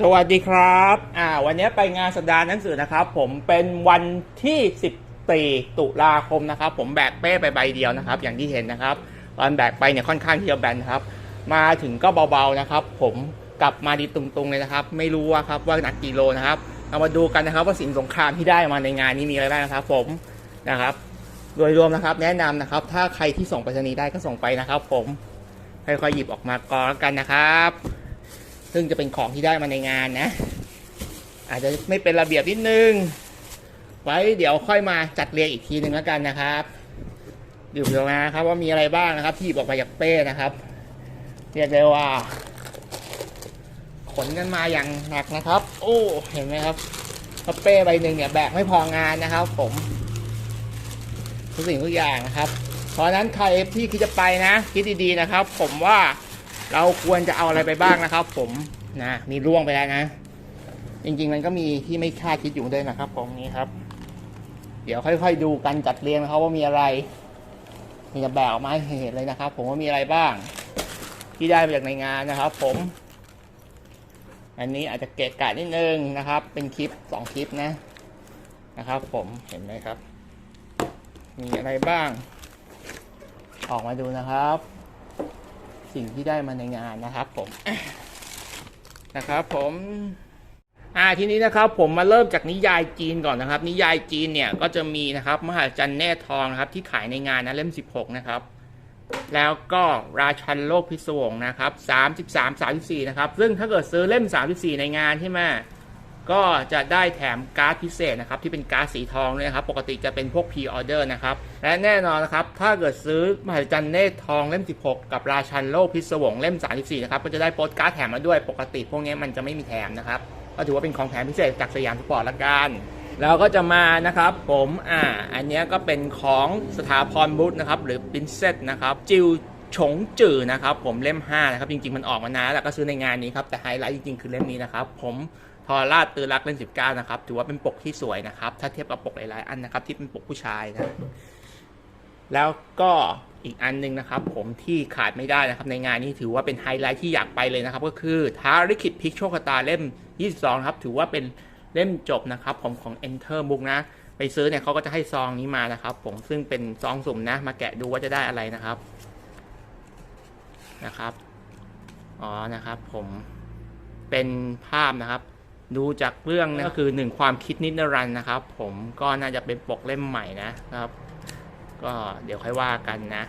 สวัสดีครับอ่าวันนี้ไปงานสัปดาห์หนังสือนะครับ ผมเป็นวันที่ 14 ตุลาคมนะครับ ผมแบกเป้ไปใบเดียวนะครับ อย่างที่เห็นนะครับตอนแบกไปเนี่ยค่อนข้างที่จะแบนครับ มาถึงก็เบาๆนะครับ ผมกลับมาดีตุงๆเลยนะครับ ไม่รู้ว่าครับว่าหนักกี่โลนะครับเรามาดูกันนะครับว่าสินสงครามที่ได้มาในงานนี้มีอะไรบ้างนะครับ ผมนะครับ โดยรวมนะครับ แนะนำนะครับ ถ้าใครที่ส่งไปรษณีย์ได้ก็ส่งไปนะครับ ผมค่อยๆหยิบออกมาก่อนกันนะครับ ซึ่งจะเป็นของที่ได้มาในงานนะ อาจจะไม่เป็นระเบียบนิดนึง ไว้เดี๋ยวค่อยมาจัดเรียงอีกทีหนึ่งแล้วกันนะครับดูเดี๋ยวนะครับว่ามีอะไรบ้างนะครับ ที่หยิบออกมาจากเป้นะครับ เรียกได้ว่า ขนกันมาอย่างหนักนะครับ โอ้เห็นไหมครับกระเป้ใบหนึ่งเนี่ยแบกไม่พองานนะครับ ผมทุกสิ่งทุกอย่างนะครับ เพราะนั้นใครที่คิดจะไปนะ คิดดีๆนะครับ ผมว่า เราควรจะเอาอะไรไปบ้างนะครับ ผมนะมีร่วงไปแล้วนะ จริงๆมันก็มีที่ไม่คาดคิดอยู่ด้วยนะครับผมนี้ครับ เดี๋ยวค่อยๆดูกันจัดเรียงนะครับว่ามีอะไรมีจะแบกออกมาให้เห็นเลยนะครับ ผมว่ามีอะไรบ้าง ที่ได้มาจากในงานนะครับ ผม อันนี้อาจจะเกะกะนิดนึงนะครับ เป็นคลิปสองคลิปนะนะครับ ผมเห็นไหมครับ มีอะไรบ้าง ออกมาดูนะครับ สิ่งที่ได้มาในงานนะครับผมนะครับผมอ่าทีนี้นะครับผมมาเริ่มจากนิยายจีนก่อนนะครับ นิยายจีนเนี่ยก็จะมีนะครับมหาจันแน่ทองนะครับ ที่ขายในงานนะเล่ม 16 นะครับ แล้วก็ราชันโลกพิศวงนะครับ 33 34 นะครับ ซึ่งถ้าเกิดซื้อเล่ม 34 ในงานใช่ไหมก็จะได้แถมการ์ดพิเศษนะครับ ที่เป็นการ์ดสีทองเลยนะครับ ปกติจะเป็นพวก p ีออเดอร์นะครับ และแน่นอนนะครับ ถ้าเกิดซื้อมหาจันทร์เนตรทองเล่ม 16 กับราชันโลกพิศวงเล่ม 34 นะครับ ก็จะได้โปสการ์ดแถมมาด้วย ปกติพวกนี้มันจะไม่มีแถมนะครับ ก็ถือว่าเป็นของแถมพิเศษจากสยามสปอร์ตละกันแล้วก็จะมานะครับผมอ่าอันนี้ก็เป็นของสถาพรบุตรนะครับ หรือปรินเซสนะครับ จิวฉงจื่อนะครับ ผมเล่ม 5 นะครับ จริงๆ มันออกมานานแล้วก็ซื้อในงานนี้ครับ แต่ไฮไลท์จริงๆ คือเล่มนี้นะครับ ผมทอราดตือรักเล่ม19 นะครับ ถือว่าเป็นปกที่สวยนะครับ ถ้าเทียบกับปกหลายๆ อันนะครับ ที่เป็นปกผู้ชายนะ แล้วก็อีกอันหนึงนะครับ ผมที่ขาดไม่ได้นะครับ ในงานนี้ถือว่าเป็นไฮไลท์ที่อยากไปเลยนะครับ ก็คือทาริคิดพิกโชคชะตาเล่ม 22 ครับ ถือว่าเป็นเล่มจบนะครับผมของ Enter Book นะ ไปซื้อเนี่ยเขาก็จะให้ซองนี้มานะครับ ผมซึ่งเป็นซองสุ่มนะ มาแกะดูว่าจะได้อะไรนะครับนะครับอ๋อนะครับผมเป็นภาพนะครับ ดูจากเรื่องนะก็คือหนึ่งความคิดนิดนรันดร์นะครับ ผมก็น่าจะเป็นปกเล่มใหม่นะครับ ก็เดี๋ยวค่อยว่ากันนะ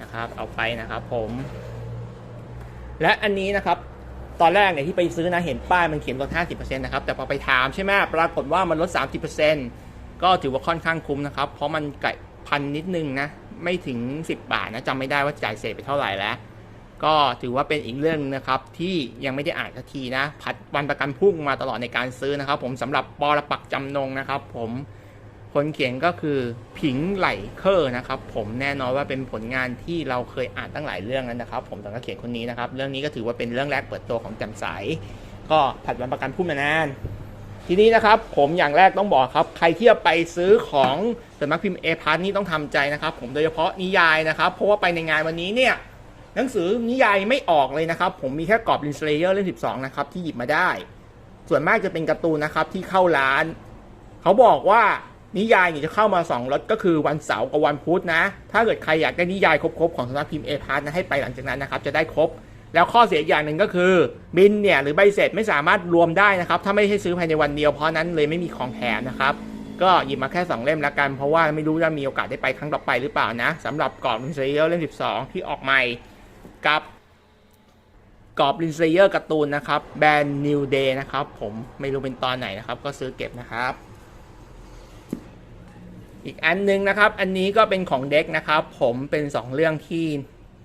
นะครับ เอาไปนะครับผม และอันนี้นะครับ ตอนแรกเนี่ยที่ไปซื้อนะเห็นป้ายมันเขียนลด 50%นะครับ แต่พอไปถามใช่ไหมปรากฏว่ามันลด 30%ก็ถือว่าค่อนข้างคุ้มนะครับ เพราะมันไก่พันนิดนึงนะ ไม่ถึง 10 บาทนะจำไม่ได้ว่าจ่ายเศษไปเท่าไหร่แล้ว ก็ถือว่าเป็นอีกเรื่องนึงนะครับ ที่ยังไม่ได้อ่านสักทีนะผัดวันประกันพรุ่งมาตลอดในการซื้อนะครับ ผมสำหรับปอระปักจำนงนะครับ ผม คนเขียนก็คือผิงไหลเคอร์นะครับ ผมแน่นอนว่าเป็นผลงานที่เราเคยอ่านตั้งหลายเรื่องแล้วนะครับ ผมตอนก็เขียนคนนี้นะครับ เรื่องนี้ก็ถือว่าเป็นเรื่องแรกเปิดตัวของจ่มใสก็ผัดวันประกันพรุ่งมานานทีนี้นะครับผมอย่างแรกต้องบอกครับ ใครที่จะไปซื้อของสำนักพิมพ์เอพาร์นี่ต้องทำใจนะครับ ผมโดยเฉพาะนิยายนะครับ เพราะว่าไปในงานวันนี้เนี่ยหนังสือนิยายไม่ออกเลยนะครับ ผมมีแค่กรอบลินสเลเยอร์เล่ม12 นะครับ ที่หยิบมาได้ ส่วนมากจะเป็นการ์ตูนนะครับที่เข้าร้าน เขาบอกว่า นิยายเนี่ยจะเข้ามา2รถก็คือวันเสาร์กับวันพุธนะ ถ้าเกิดใครอยากได้นิยายครบๆของสำนักพิมพ์เอพาร์นะให้ไปหลังจากนั้นนะครับจะได้ครบ แล้วข้อเสียอย่างหนึ่งก็คือบินเนี่ยหรือใบเสร็จไม่สามารถรวมได้นะครับ ถ้าไม่ให้ซื้อภายในวันเดียวเพราะนั้นเลยไม่มีของแถมนะครับ ก็หยิบมาแค่ 2 เล่มละกัน เพราะว่าไม่รู้จะมีโอกาสได้ไปครั้งต่อไปหรือเปล่านะสำหรับกรอบลินเซเยร์เล่ม 12 ที่ออกใหม่กับกรอบลินเซเยร์การ์ตูนนะครับแบรนด์ New Day นะครับผมไม่รู้เป็นตอนไหนนะครับ ก็ซื้อเก็บนะครับ อีกอันหนึงนะครับ อันนี้ก็เป็นของเด็กนะครับ ผมเป็น 2 เรื่องที่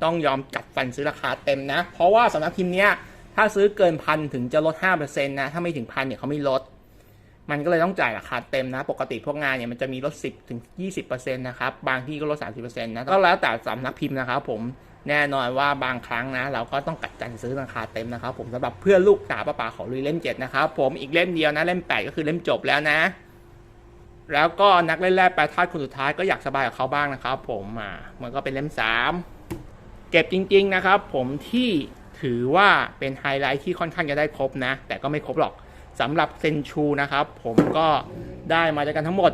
ต้องยอมกัดฟันซื้อราคาเต็มนะ เพราะว่าสำนักพิมพ์เนี้ยถ้าซื้อเกินพันถึงจะลด 5%นะ ถ้าไม่ถึงพันเนี่ยเขาไม่ลด มันก็เลยต้องจ่ายราคาเต็มนะ ปกติพวกงานเนี่ยมันจะมีลด 10ถึง20%นะครับ บางที่ก็ลด 30%นะ ก็แล้วแต่สำนักพิมพ์นะครับผม แน่นอนว่าบางครั้งนะ เราก็ต้องกัดจันซื้อราคาเต็มนะครับ ผมสำหรับเพื่อนลูกตาป้าป่าขอลุยเล่ม7นะครับ ผม อีกเล่มเดียวนะ เล่ม 8 ก็คือเล่มจบแล้วนะ แล้วก็นักเล่นแรกแปลธาตุคนสุดท้ายก็อยากสบายกับเขาบ้างนะครับ ผมอ่ามันก็เป็นเล่ม3เก็บจริง ๆนะครับ ผมที่ถือว่าเป็นไฮไลท์ที่ค่อนข้างจะได้ครบนะ แต่ก็ไม่ครบหรอกสำหรับเซนชูนะครับ ผมก็ได้มาจากกันทั้งหมด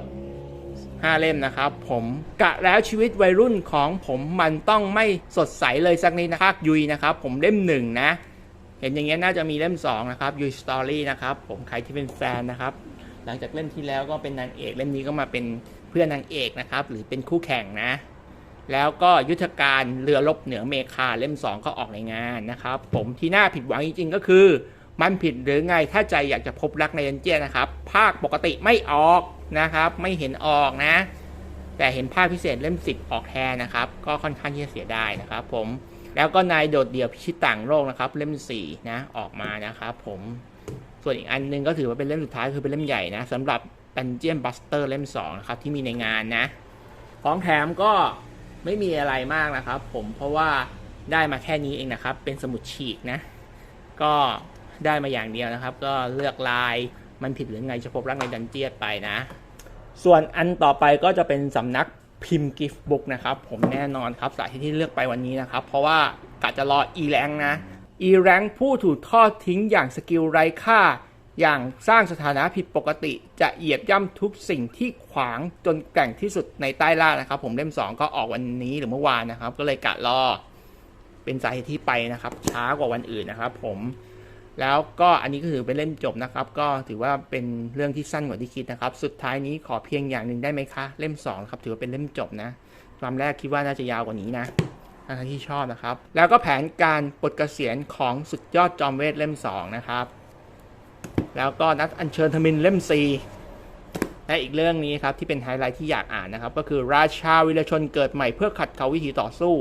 5 เล่มนะครับ ผมกะแล้วชีวิตวัยรุ่นของผมมันต้องไม่สดใสเลยสักนิดนะครับยุยนะครับ ผมเล่มหนึ่งนะ เห็นอย่างเงี้ยน่าจะมีเล่ม 2 นะครับยุยสตอรี่นะครับ ผมใครที่เป็นแฟนนะครับ หลังจากเล่มที่แล้วก็เป็นนางเอกเล่มนี้ก็มาเป็นเพื่อนนางเอกนะครับ หรือเป็นคู่แข่งนะ แล้วก็ยุทธการเรือรบเหนือเมคาเล่ม 2 ก็ออกในงานนะครับ ผมที่น่าผิดหวังจริงๆก็คือ มันผิดหรือไงถ้าใจอยากจะพบรักในดันเจียนนะครับ ภาคปกติไม่ออกนะครับ ไม่เห็นออกนะ แต่เห็นภาคพิเศษเล่ม 10 ออกแทนนะครับ ก็ค่อนข้างที่จะเสียดายนะครับผมแล้วก็นายโดดเดี่ยวพิชิตต่างโลกนะครับ เล่ม4นะออกมานะครับผม ส่วนอีกอันหนึงก็ถือว่าเป็นเล่มสุดท้ายคือเป็นเล่มใหญ่นะสำหรับ Dungeon Buster เล่ม2นะครับที่มีในงานนะ ของแถมก็ไม่มีอะไรมากนะครับ ผมเพราะว่าได้มาแค่นี้เองนะครับ เป็นสมุดฉีกนะ ก็ได้มาอย่างเดียวนะครับ ก็เลือกลายมันผิดหรือไงจะพบรักในดันเจียนไปนะ ส่วนอันต่อไปก็จะเป็นสำนักพิมพ์กิฟต์บุ๊กนะครับ ผมแน่นอนครับสาเหตุที่เลือกไปวันนี้นะครับ เพราะว่ากะจะรอ e r a n k นะ e r a n k ผู้ถูกทอดทิ้งอย่างสกิลไร้ค่า อย่างสร้างสถานะผิดปกติ จะเหยียบย่ำทุกสิ่งที่ขวางจนแกร่งที่สุดในใต้ล่านะครับ ผมเล่ม 2 ก็ออกวันนี้หรือเมื่อวานนะครับ ก็เลยกะรอ เป็นสาเหตุที่ไปนะครับ ช้ากว่าวันอื่นนะครับ ผมแล้วก็อันนี้ก็ถือเป็นเล่มจบนะครับ ก็ถือว่าเป็นเรื่องที่สั้นกว่าที่คิดนะครับ สุดท้ายนี้ขอเพียงอย่างหนึ่งได้ไหมคะ เล่ม2ครับถือว่าเป็นเล่มจบนะความแรกคิดว่าน่าจะยาวกว่านี้นะ ถ้าที่ชอบนะครับ แล้วก็แผนการปลดเกษียณของสุดยอดจอมเวทเล่ม 2 นะครับ แล้วก็นัดอัญเชิญธมินเล่ม 4 และอีกเรื่องนี้ครับที่เป็นไฮไลท์ที่อยากอ่านนะครับ ก็คือราชาวิรชนเกิดใหม่เพื่อขัดเกลาวิธีต่อสู้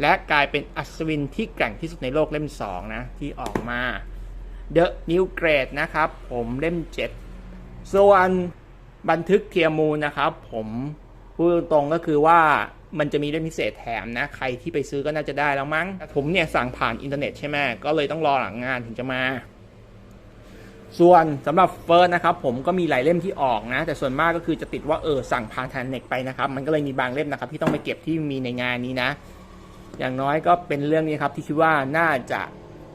และกลายเป็นอัศวินที่แกร่งที่สุดในโลกเล่ม 2 นะ ที่ออกมา The New Grade นะครับ ผมเล่ม 7 ส่วนบันทึกเทียมูลนะครับ ผมพูดตรงก็คือว่า มันจะมีเล่มพิเศษแถมนะ ใครที่ไปซื้อก็น่าจะได้แล้วมั้ง ผมเนี่ยสั่งผ่านอินเทอร์เน็ตใช่ไหมก็เลยต้องรอหลังงานถึงจะมา ส่วนสำหรับเฟิร์สนะครับ ผมก็มีหลายเล่มที่ออกนะ แต่ส่วนมากก็คือจะติดว่าเออสั่งผ่านทางเน็ตไปนะครับ มันก็เลยมีบางเล่มนะครับ ที่ต้องไปเก็บที่มีในงานนี้นะ อย่างน้อยก็เป็นเรื่องนี้ครับที่คิดว่าน่าจะ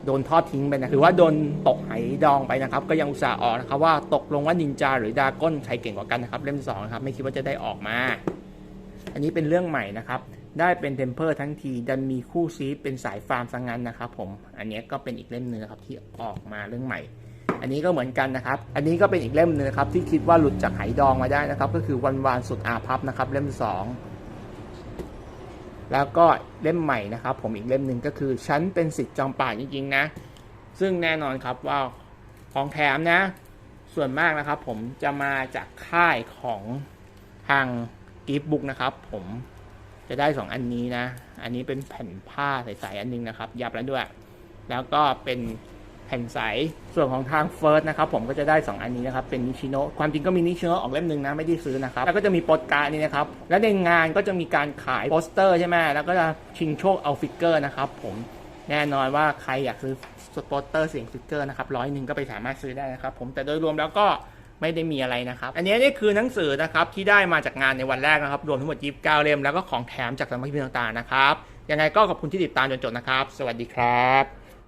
โดนทอดทิ้งไปนะหรือว่าโดนตกไหดองไปนะครับ ก็ยังอุตส่าห์ออกนะครับว่าตกลงว่านินจาหรือดาก้นใครเก่งกว่ากันนะครับ เล่มสองนะครับไม่คิดว่าจะได้ออกมา อันนี้เป็นเรื่องใหม่นะครับ ได้เป็นเทมเพอร์ทั้งทีดันมีคู่ซีเป็นสายฟาร์มสังงันนะครับผม อันนี้ก็เป็นอีกเล่มหนึงนะครับที่ออกมาเรื่องใหม่ อันนี้ก็เหมือนกันนะครับ อันนี้ก็เป็นอีกเล่มหนึงนะครับที่คิดว่าหลุดจากไหดองมาได้นะครับ ก็คือวันวานสุดอาภัพนะครับ เล่มสองแล้วก็เล่มใหม่นะครับ ผมอีกเล่มหนึ่งก็คือฉันเป็นสิทธิ์จอมป่าจริงๆนะ ซึ่งแน่นอนครับว่าของแถมนะ ส่วนมากนะครับ ผมจะมาจากค่ายของทาง กิฟต์บุ๊กนะครับ ผมจะได้ 2 อันนี้นะ อันนี้เป็นแผ่นผ้าใสๆอันนึงนะครับ ยับแล้วด้วย แล้วก็เป็นแผ่นใส ส่วนของทางเฟิร์สนะครับผมก็จะได้ 2 อันนี้นะครับ เป็นนิชิโนความจริงก็มีนิชิโนออกเล่มหนึ่งนะไม่ได้ซื้อนะครับ แล้วก็จะมีโปสการ์ดนี่นะครับ และในงานก็จะมีการขายโปสเตอร์ใช่ไหมแล้วก็จะชิงโชคเอาฟิกเกอร์นะครับผมแน่นอนว่าใครอยากซื้อโปสเตอร์เสียงฟิกเกอร์นะครับร้อยหนึ่งก็ไปสามารถซื้อได้นะครับผมแต่โดยรวมแล้วก็ ไม่ได้มีอะไรนะครับ อันนี้นี่คือหนังสือนะครับที่ได้มาจากงานในวันแรกนะครับ รวมทั้งหมด 29 เล่มแล้วก็ของแถมจากสำนักพิมพ์ต่างๆนะครับ ยังไงก็ขอบคุณที่ติดตามจนจบนะครับ สวัสดีครับ